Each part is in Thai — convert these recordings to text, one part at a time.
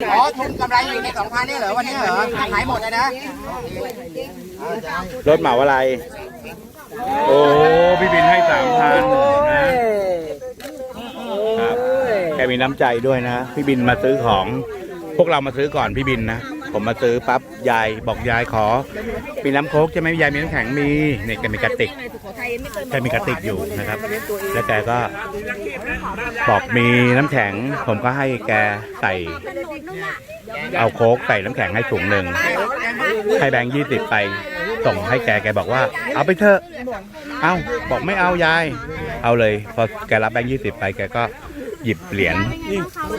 อ๋อทุนกำไรอยู่ในสองพันนี่เหรอวันนี้เหรอขายหมดเลยนะรถเหมาอะไร โอ้ พี่บินให้สามพันนะครับแกมีน้ำใจด้วยนะ พี่บินมาซื้อของ พวกเรามาซื้อก่อนพี่บินนะ ผมมาซื้อปั๊บยายบอกยายขอ มีน้ำโค้กใช่ไหมยายมีน้ำแข็งมีเนี่ยแกมีกระติกแกมีกระติกอยู่นะครับ แล้วแกก็บอกมีน้ำแข็ง ผมก็ให้แกใส่ เอาโค้กใส่น้ำแข็งให้ถุงหนึ่งให้แบงค์ยี่สิบไปส่งให้แกแกบอกว่า เอาไปเถอะเอาบอกไม่เอายาย เอาเลย พอแกรับแบงค์ยี่สิบไปแกก็ หยิบเหรียญ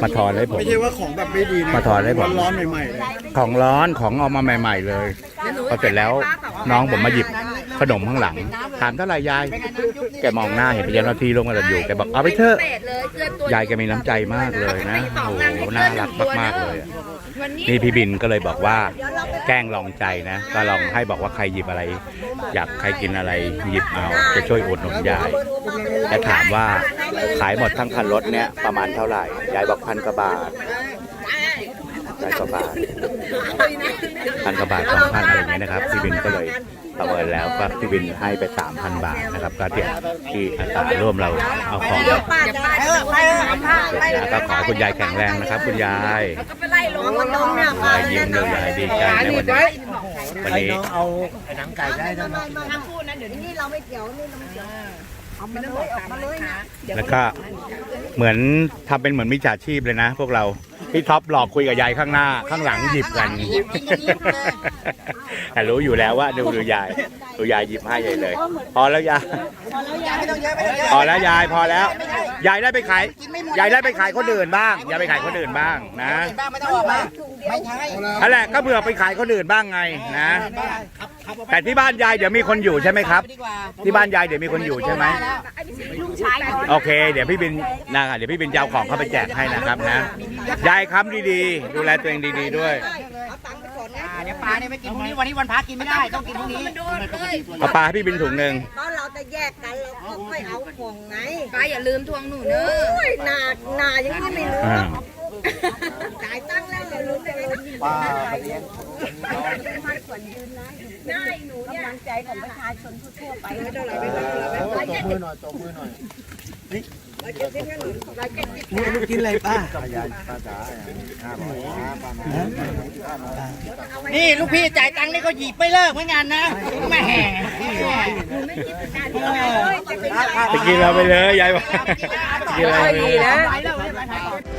มาทอนให้ผม ไม่ใช่ว่าของแบบไม่ดีนะมาทอนให้ผม ร้อนๆใหม่ๆเลยของร้อนของเอามาใหม่ ๆ เลยพอเสร็จแล้วน้องผมมาหยิบขนมข้างหลัง ถามเท่าไหร่ยาย แกมองหน้าเห็นเป็นเจ้าหน้าที่ลงมาอยู่แกบอกเอาไปเถอะ ยายแกมีน้ำใจมากเลยนะโอ้โหน่ารักมากๆเลยอะนี่พี่บินก็เลยบอกว่า แกล้งลองใจนะ ก็ลองให้บอกว่าใครหยิบอะไร อยากใครกินอะไรหยิบเอาจะช่วยอุดหนุนยาย และถามว่า ขายหมดทั้งคันรถเนี่ยประมาณเท่าไหร่ยายบอกพันกว่าบาทพันกว่าบาทพันกว่าบาทสองพันอะไรอย่างเงี้ยนะครับพี่บินก็เลยประเมินแล้วก็พี่บินให้ไปสามพันบาทนะครับ ก็ที่ที่อาสาร่วมเราเอาของไปเถอะไปเถอะผ้าไปนะก็ขอให้คุณยายแข็งแรงนะครับ คุณยายไปไล่ลงมันลงเนี่ยยายยิ้มเลยยายดีใจในวันนี้วันนี้เอาหนังไก่ได้ด้วยนะถ้าพูดนะเดี๋ยวนี้เราไม่เกี่ยวนี่เราไม่เกี่ยว เอามาเลยออกมาเลยนะแล้วก็เหมือนทำเป็นเหมือนมิจฉาชีพเลยนะ พวกเรา พี่ท็อปหลอกคุยกับยายข้างหน้าข้างหลังหยิบกันแต่รู้อยู่แล้วว่าดูดูยายดูยายหยิบให้ใหญ่เลย พอแล้วยายไม่ต้องเยอะไม่ต้องเยอะพอแล้วยายพอแล้ว ยายได้ไปขายยายได้ไปขายคนอื่นบ้างยายไปขายคนอื่นบ้างนะบ้างไม่ต้องออกมาไม่ใช่นั่นแหละก็เผื่อไปขายคนอื่นบ้างไงนะ แต่ที่บ้านยายเดี๋ยวมีคนอยู่ใช่ไหมครับดีกว่าที่บ้านยายเดี๋ยวมีคนอยู่ใช่ไหมลูกชายเขาโอเค เดี๋ยวพี่บินนะเดี๋ยวพี่บินจะเอาของเข้าไปแจกให้นะครับนะ ยายค้ำดีๆ ดูแลตัวเองดีๆด้วยเอาตังค์ไปก่อนนะเดี๋ยวปลาเนี่ยไม่กินพรุ่งนี้วันนี้วันพักกินไม่ได้ต้องกินพรุ่งนี้เอาปลาให้พี่บินถุงหนึ่งเพราะเราจะแยกกันเราก็ไม่เอาของไงป้าอย่าลืมทวงหนูเนโออะ้ยหนาหนายังไม่รู้อ่า จ่ายตังค์แล้วเรารู้ได้ไงป้าเลี้ยงได้หนูเนี่ยกำลังใจของประชาชนทั่วๆไปไม่ต้องอะไรไม่ตต้องอะไรบมือหน่อยตบมือหน่อยเราจะได้เงินเราจะติดนี่ลูกกินอะไรป้าป้ายายป้าจ๋าห้าร้อยป้ามานี่ลูกพี่จ่ายตังค์นี่ก็หยิบไม่เลิกเหมือนกันนะแหม่ไปกินเราไปเลยยายบอกไปกินเราไปเลย